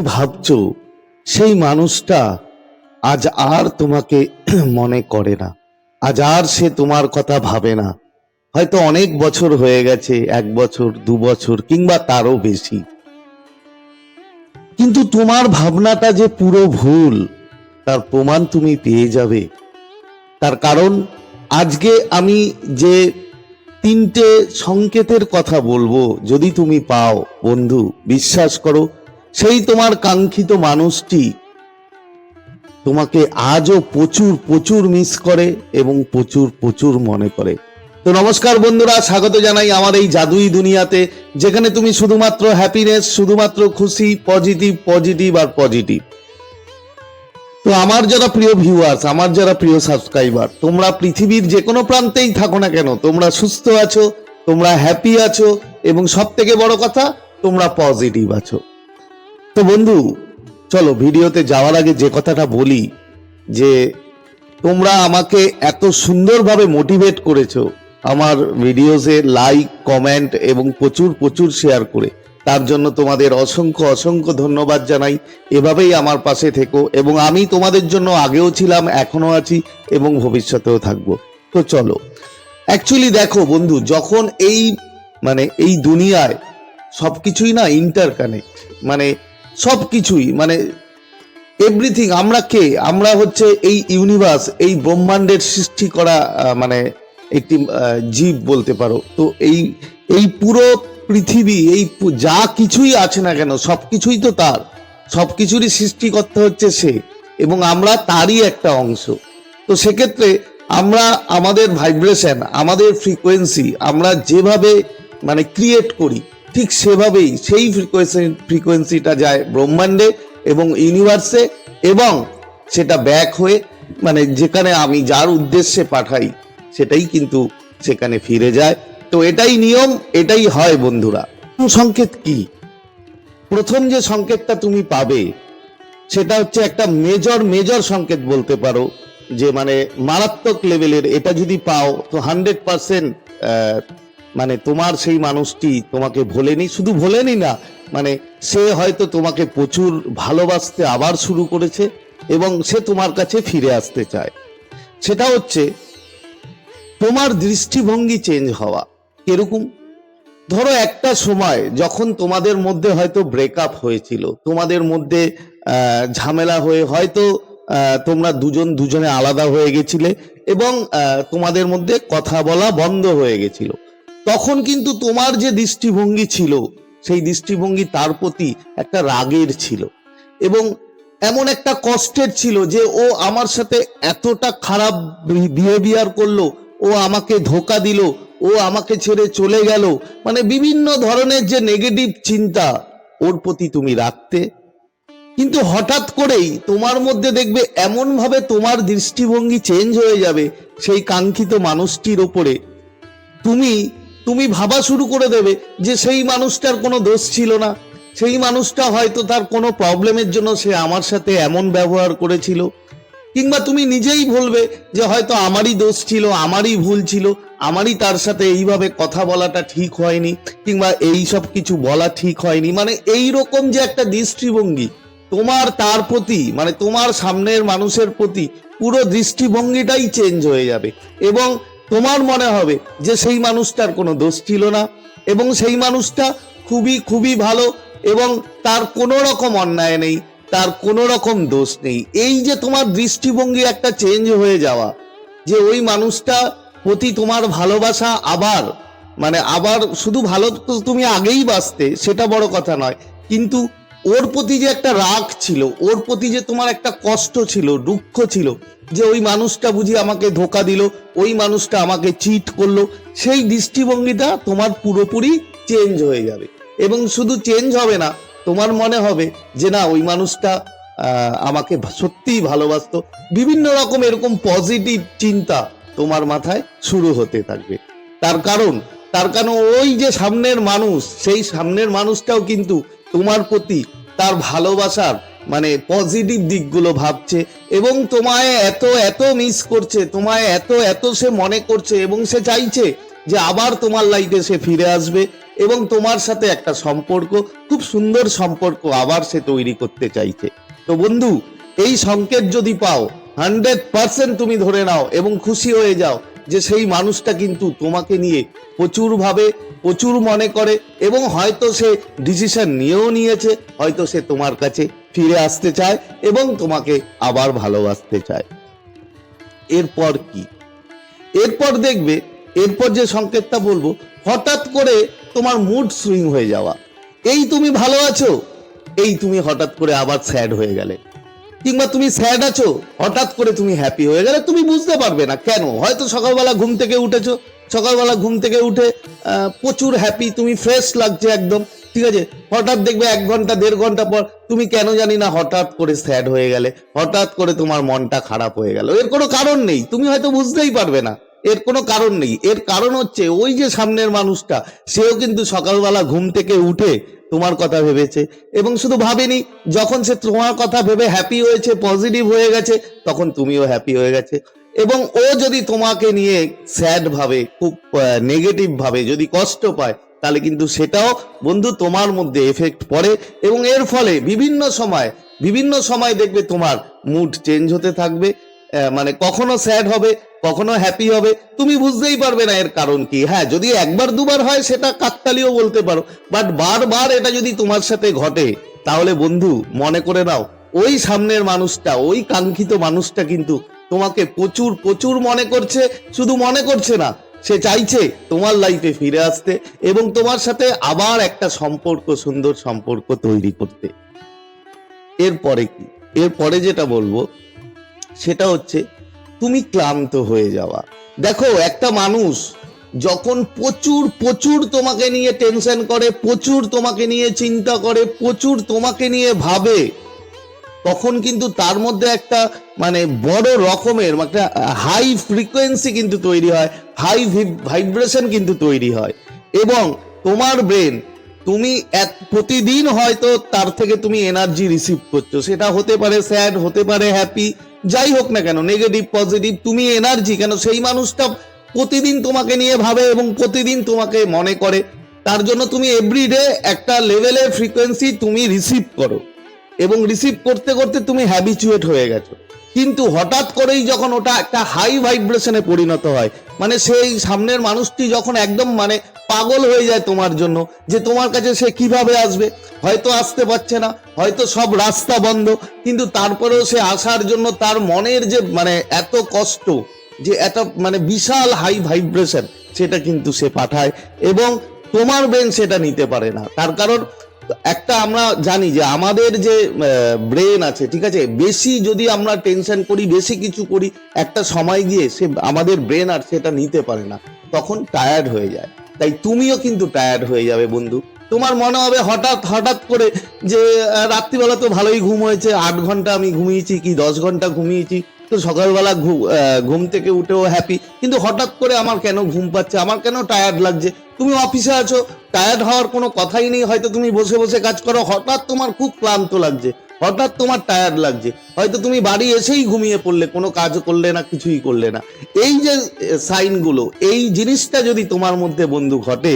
ভাবছ, সেই মানুষটা আজ আর তোমাকে মনে করে না। আজ আর সে তোমার কথা ভাবে না। হয়তো অনেক বছর হয়ে গেছে, এক বছর, দু বছর, কিংবা তারও বেশি। কিন্তু তোমার ভাবনাটা যে পুরো ভুল, তার প্রমাণ তুমি পেয়ে যাবে। তার কারণ, আজকে আমি যে তিনটে সংকেতের কথা বলব, যদি তুমি পাও, বন্ধু, বিশ্বাস করো সেই তোমার কাঙ্ক্ষিত মানুষটি তোমাকে আজও প্রচুর প্রচুর মিস করে এবং প্রচুর প্রচুর মনে করে। তো নমস্কার বন্ধুরা, স্বাগত জানাই আমার এই জাদুই দুনিয়াতে, যেখানে তুমি শুধুমাত্র হ্যাপিনেস শুধুমাত্র খুশি পজিটিভ পজিটিভ আর পজিটিভ তো আমার যারা প্রিয় ভিউয়ার্স আমার যারা প্রিয় সাবস্ক্রাইবার তোমরা পৃথিবীর যে কোনো প্রান্তেই থাকো না কেন, তোমরা সুস্থ আছো, তোমরা হ্যাপি আছো, এবং সব থেকে বড় কথা, তোমরা পজিটিভ আছো। তো বন্ধু, চলো ভিডিওতে যাওয়ার আগে যে কথাটা বলি, যে তোমরা আমাকে এত সুন্দরভাবে মোটিভেট করেছ আমার ভিডিওসে লাইক কমেন্ট এবং প্রচুর প্রচুর শেয়ার করে। তার জন্য তোমাদের অসংখ্য অসংখ্য ধন্যবাদ জানাই। এভাবেই আমার পাশে থেকো এবং আমি তোমাদের জন্য আগেও ছিলাম, এখনও আছি এবং ভবিষ্যতেও থাকব। তো চলো অ্যাকচুয়ালি দেখো বন্ধু, যখন এই মানে এই দুনিয়ায় সবকিছুই না ইন্টার কানেক্ট মানে সবকিছুই মানে এভরিথিং আমরা কে? আমরা হচ্ছে এই ইউনিভার্স এই ব্রহ্মাণ্ডের সৃষ্টি করা মানে একটি জীব বলতে পারো। তো এই এই পুরো পৃথিবী, এই যা কিছুই আছে না কেন, সবকিছুই তো তার। সব সবকিছুরই সৃষ্টিকর্তা হচ্ছে সে, এবং আমরা তারই একটা অংশ। তো সেক্ষেত্রে আমরা, আমাদের ভাইব্রেশন আমাদের ফ্রিকোয়েন্সি আমরা যেভাবে মানে ক্রিয়েট করি ঠিক সেভাবেই সেই ফ্রিকোয়েন্সি ফ্রিকোয়েন্সিটা যায় ব্রহ্মাণ্ডে এবং ইউনিভার্সে এবং সেটা ব্যাক হয়ে মানে যেখানে আমি যার উদ্দেশ্যে পাঠাই, সেটাই কিন্তু সেখানে ফিরে যায়। তো এটাই নিয়ম, এটাই হয় বন্ধুরা। সংকেত কি? প্রথম যে সংকেতটা তুমি পাবে, সেটা হচ্ছে একটা মেজর মেজর সংকেত বলতে পারো, যে মানে মারাত্মক লেভেলের এটা যদি পাও, তো হান্ড্রেড পার্সেন্ট মানে তোমার সেই মানুষটি তোমাকে ভোলেনি, শুধু ভোলেনি না মানে সে হয়তো তোমাকে প্রচুর ভালোবাসতে আবার শুরু করেছে এবং সে তোমার কাছে ফিরে আসতে চায়। সেটা হচ্ছে, তোমার দৃষ্টিভঙ্গি চেঞ্জ হওয়া। কীরকম? ধরো একটা সময় যখন তোমাদের মধ্যে হয়তো ব্রেকআপ হয়েছিল, তোমাদের মধ্যে ঝামেলা হয়ে হয়তো তোমরা দুজন দুজনে আলাদা হয়ে গেছিলে এবং তোমাদের মধ্যে কথা বলা বন্ধ হয়ে গেছিল। তখন কিন্তু তোমার যে দৃষ্টিভঙ্গি ছিল, সেই দৃষ্টিভঙ্গি তার প্রতি একটা রাগের ছিল। এবং এমন একটা কষ্টের ছিল যে, ও আমার সাথে এতটা খারাপ বিহেভিয়ার করল, ও আমাকে ধোকা দিল, ও আমাকে ছেড়ে চলে গেল। মানে বিভিন্ন ধরনের যে নেগেটিভ চিন্তা, ওর প্রতি তুমি রাখতে। কিন্তু হঠাৎ করেই তোমার মধ্যে দেখবে এমন ভাবে তোমার দৃষ্টিভঙ্গি চেঞ্জ হয়ে যাবে, সেই কাঙ্ক্ষিত মানুষটির ওপরে। তুমি তুমি ভাবা শুরু করে দেবে যে সেই মানুষটার কোনো দোষ ছিল না। সেই মানুষটা হয়তো তার কোনো প্রবলেমের জন্য সে আমার সাথে এমন ব্যবহার করেছিল। কিংবা তুমি নিজেই বলবে যে হয়তো আমারই দোষ ছিল, আমারই ভুল ছিল, আমারই তার সাথে এইভাবে কথা বলাটা ঠিক হয়নি, কিংবা এই সব কিছু বলা ঠিক হয়নি। মানে এই রকম যে একটা দৃষ্টিভঙ্গি, তোমার তার প্রতি মানে তোমার সামনের মানুষের প্রতি পুরো দৃষ্টিভঙ্গিটাই চেঞ্জ হয়ে যাবে। এবং তোমার মনে হবে যে সেই মানুষটার কোনো দোষ ছিল না এবং সেই মানুষটা খুবই খুবই ভালো এবং তার কোনো রকম অন্যায় নেই, তার কোনো রকম দোষ নেই। এই যে তোমার দৃষ্টিভঙ্গি একটা চেঞ্জ হয়ে যাওয়া, যে ওই মানুষটা প্রতি তোমার ভালোবাসা আবার মানে আবার শুধু ভালো তুমি আগেই বাঁচতে, সেটা বড় কথা নয়। কিন্তু ওর প্রতি যে একটা রাগ ছিল, ওর প্রতি যে তোমার একটা কষ্ট ছিল, দুঃখ ছিল, যে ওই মানুষটা বুঝি আমাকে ধোকা দিল, ওই মানুষটা আমাকে চিট করল, সেই দৃষ্টিভঙ্গিটা তোমার পুরোপুরি চেঞ্জ হয়ে যাবে। এবং শুধু চেঞ্জ হবে না, তোমার মনে হবে যে না, ওই মানুষটা আমাকে সত্যিই ভালোবাসতো। বিভিন্ন রকম এরকম পজিটিভ চিন্তা তোমার মাথায় শুরু হতে থাকবে। তার কারণ তার কারণ ওই যে সামনের মানুষ, সেই সামনের মানুষটাও কিন্তু তোমার প্রতি তার ভালোবাসার মানে পজিটিভ দিকগুলো ভাবছে এবং তোমায় এত এত মিস করছে, তোমায় এত এত সে মনে করছে এবং সে চাইছে যে আবার তোমার লাইফে সে ফিরে আসবে এবং তোমার সাথে একটা সম্পর্ক, খুব সুন্দর সম্পর্ক আবার সে তৈরি করতে চাইছে। তো বন্ধু, এই সংকেত যদি পাও হান্ড্রেড পার্সেন্ট তুমি ধরে নাও এবং খুশি হয়ে যাও যে সেই মানুষটা কিন্তু তোমাকে নিয়ে প্রচুর ভাবে প্রচুর মনে করে এবং হয়তো সে ডিসিশন নিয়েও নিয়েছে, হয়তো সে তোমার কাছে ফিরে আসতে চায় এবং তোমাকে আবার ভালোবাসতে চায়। এরপর কি? এরপর দেখবে, এরপর যে সংকেতটা বলব, হঠাৎ করে তোমার মুড সুইং হয়ে যাওয়া। এই তুমি ভালো আছো, এই তুমি হঠাৎ করে আবার স্যাড হয়ে গেলে। কিংবা তুমি স্যাড আছো, হঠাৎ করে তুমি হ্যাপি হয়ে গেলে, তুমি বুঝতে পারবে না কেন। হয়তো সকালবেলা ঘুম থেকে উঠেছো সকালবেলা ঘুম থেকে উঠে প্রচুর হ্যাপি তুমি ফ্রেশ লাগছে একদম, ঠিক আছে? হঠাৎ দেখবে এক ঘণ্টা, দেড় ঘণ্টা পর তুমি কেন জানি না হঠাৎ করে স্যাড হয়ে গেলে, হঠাৎ করে তোমার মনটা খারাপ হয়ে গেল। এর কোনো কারণ নেই, তুমি হয়তো বুঝতেই পারবে না, এর কোনো কারণ নেই। এর কারণ হচ্ছে ওই যে সামনের মানুষটা, সেও কিন্তু সকালবেলা ঘুম থেকে উঠে তোমার কথা ভেবেছে, এবং শুধু ভাবেনি, যখন সে তোমার কথা ভেবে হ্যাপি হয়েছে পজিটিভ হয়ে গেছে, তখন তুমিও হ্যাপি হয়ে গেছে। এবং ও যদি তোমাকে নিয়ে স্যাড ভাবে, খুব নেগেটিভ ভাবে যদি কষ্ট পায়, তাহলে কিন্তু সেটাও বন্ধু তোমার মধ্যে এফেক্ট পড়ে এবং এর ফলে বিভিন্ন সময় বিভিন্ন সময় দেখবে তোমার মুড চেঞ্জ হতে থাকবে মানে কখনো স্যাড হবে, কখনো হ্যাপি হবে। তুমি বুঝতেই পারবে না এর কারণ কি। হ্যাঁ যদি একবার দুবার হয়, সেটা কাকতালিও বলতে পারো। বাট বারবার এটা যদি তোমার সাথে ঘটে, তাহলে বন্ধু, মনে করে নাও, ওই সামনের মানুষটা, ওই কাঙ্ক্ষিত মানুষটা কিন্তু তোমাকে প্রচুর প্রচুর মনে করছে, শুধু মনে করছে না, সে চাইছে তোমার লাইফে ফিরে আসতে এবং তোমার সাথে আবার একটা সম্পর্ক, সুন্দর সম্পর্ক তৈরি করতে। এরপরে কি? এরপরে যেটা বলব, সেটা হচ্ছে, তুমি ক্লান্ত হয়ে যাওয়া। দেখো, একটা মানুষ যখন প্রচুর প্রচুর তোমাকে নিয়ে টেনশন করে, প্রচুর তোমাকে নিয়ে চিন্তা করে, প্রচুর তোমাকে নিয়ে ভাবে তখন কিন্তু তার মধ্যে একটা মানে বড় রকমের একটা হাই ফ্রিকোয়েন্সি কিন্তু তৈরি হয় হাই ভাইব্রেশন কিন্তু তৈরি হয়। এবং তোমার ব্রেন তুমি এক, প্রতিদিন হয়তো তার থেকে তুমি এনার্জি রিসিভ করছ। সেটা হতে পারে স্যাড হতে পারে হ্যাপি যাই হোক না কেন নেগেটিভ পজিটিভ তুমি এনার্জি কেন সেই মানুষটা প্রতিদিন তোমাকে নিয়ে ভাবে এবং প্রতিদিন তোমাকে মনে করে। তার জন্য তুমি এভরিডে একটা লেভেলের ফ্রিকোয়েন্সি তুমি রিসিভ করো। এবং রিসিভ করতে করতে তুমি হ্যাবিচুয়েট হয়ে গেছো। কিন্তু হঠাৎ করেই যখন ওটা একটা হাই ভাইব্রেশনে পরিণত হয় মানে সেই সামনের মানুষটি যখন একদম মানে পাগল হয়ে যায় তোমার জন্য, যে তোমার কাছে সে কীভাবে আসবে? হয়তো আসতে পারছে না, হয়তো সব রাস্তা বন্ধ, কিন্তু তারপরেও সে আসার জন্য তার মনের যে মানে এত কষ্ট, যে এত মানে বিশাল হাই ভাইব্রেশন সেটা কিন্তু সে পাঠায় এবং তোমার ব্রেন সেটা নিতে পারে না। তার কারণ একটা আমরা জানি যে আমাদের যে ব্রেন আছে, ঠিক আছে? বেশি যদি আমরা টেনশন করি, বেশি কিছু করি, একটা সময় গিয়ে সে আমাদের ব্রেন আর সেটা নিতে পারে না। তখন টায়ার্ড হয়ে যায়। তাই তুমিও কিন্তু টায়ার্ড হয়ে যাবে বন্ধু। তোমার মনে হবে হঠাৎ হঠাৎ করে যে রাত্রিবেলা তো ভালোই ঘুম হয়েছে, আট ঘণ্টা আমি ঘুমিয়েছি কি, দশ ঘণ্টা ঘুমিয়েছি, তো সকালবেলা ঘুম থেকে উঠেও হ্যাপি কিন্তু হঠাৎ করে আমার কেন ঘুম পাচ্ছে, আমার কেন টায়ার্ড লাগছে? তুমি অফিসে আছো টায়ার্ড হওয়ার কোনো কথাই নেই, হয়তো তুমি বসে বসে কাজ করো, হঠাৎ তোমার খুব ক্লান্ত লাগছে, হঠাৎ তোমার টায়ার্ড লাগছে। হয়তো তুমি বাড়ি এসেই ঘুমিয়ে পড়লে, কোনো কাজ করলে না, কিছুই করলে না। এই যে সাইনগুলো এই জিনিসটা যদি তোমার মধ্যে বন্ধু ঘটে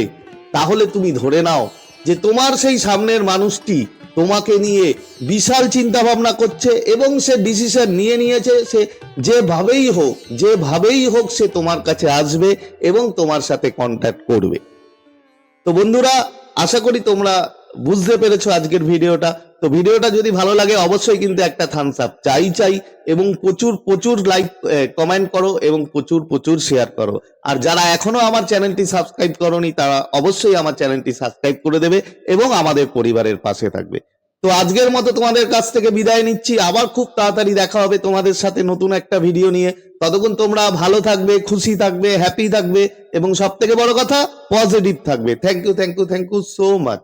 তাহলে তুমি ধরে নাও যে তোমার সেই সামনের মানুষটি তোমাকে নিয়ে বিশাল চিন্তা ভাবনা করছে এবং সে ডিসিশন নিয়ে নিয়েছে, সে যেভাবেই হোক যেভাবেই হোক সে তোমার কাছে আসবে এবং তোমার সাথে কন্ট্যাক্ট করবে। তো বন্ধুরা, আশা করি তোমরা বুঝতে পেরেছ আজকের ভিডিওটা? তো ভিডিওটা যদি ভালো লাগে, অবশ্যই কিন্তু একটা থামস আপ চাই চাই এবং প্রচুর প্রচুর লাইক কমেন্ট করো এবং প্রচুর প্রচুর শেয়ার করো। আর যারা এখনও আমার চ্যানেলটি সাবস্ক্রাইব করনি, তারা অবশ্যই আমার চ্যানেলটি সাবস্ক্রাইব করে দেবে এবং আমাদের পরিবারের পাশে থাকবে। তো আজকের মতো তোমাদের কাছ থেকে বিদায় নিচ্ছি। আবার খুব তাড়াতাড়ি দেখা হবে তোমাদের সাথে নতুন একটা ভিডিও নিয়ে। ততক্ষণ তোমরা ভালো থাকবে, খুশি থাকবে হ্যাপি থাকবে এবং সব থেকে বড় কথা পজিটিভ থাকবে। Thank you thank you thank you so much